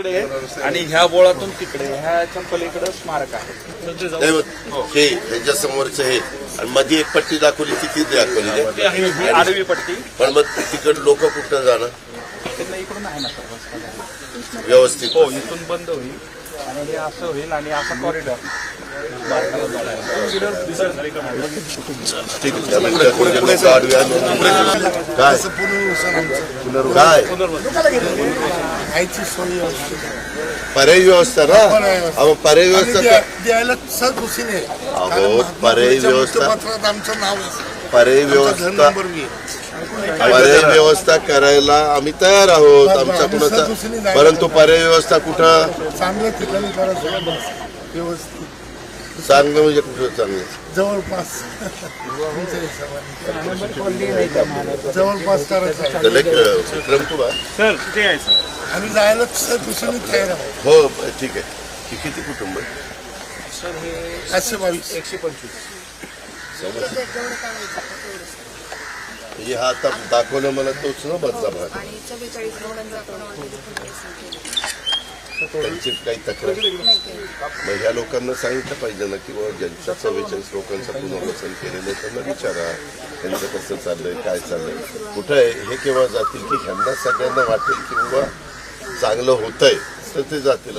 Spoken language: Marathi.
इकडे आणि ह्या बोळातून तिकडे ह्याच्या पलीकडे स्मारक आहे. मग हे. ह्याच्या समोरचं हे आणि मध्ये एक पट्टी दाखवली किती दाखवली ही आडवी पट्टी. पण मग तिकड लोक कुठं जाणार? इकडून आहे ना. व्यवस्थित. हो इथून बंद होईल. आणि हे असं होईल आणि असा कॉरिडॉर आडवी आली. काय? काय? आईची सोय व्यवस्थित आहे. पर्यायी व्यवस्था ना? अहो पर्यायी आणि व्यवस्था द्या- द्यायला कारण महात्मा पर्यायी फुलेच्या व्यवस्था- वृत्तपत्रात आमचं नाव आहे. पर्यायी आमचा घर व्यवस्था नंबर बी आहे. पर्यायी व्यवस्था करायला आम्ही तयार आहोत. आमचा कुणाचा परंतु पर्यायी व्यवस्था कुठं? चांगल्या ठिकाणी. व्यवस्थित. चांगलं म्हणजे कुठं चांगलं. जवळपास. तुमच्या हिशोबाने. जवळपास करायचं आहे. तर लेक- विक्रम कुमार सर आहे सर? आम्ही जायला सहकुशीने तयार आहोत हो ठीक आहे. किती कुटुंब सर हे पाचशे बावीस. एकशे पंचवीस. म्हणजे हा आता दाखवलं मला तोच ना बदला भाग. आणि चव्वेचाळीस रोडांचा आपण ऑलरेडी कंप्लेंट केली. त्यांची काही तक्रार. मग ह्या लोकांना सांगितलं पाहिजे ना की बाबा ज्यांच्या चव्वेचाळीस लोकांचं पुनर्वसन केलेलं आहे त्यांना विचारा. त्यांचं कसं चाललंय काय चाललंय. कुठं आहे? हे केव्हा जातील? की ह्यांना सगळ्यांना वाटेल की बाबा चांगलं होतंय तर ते जातील.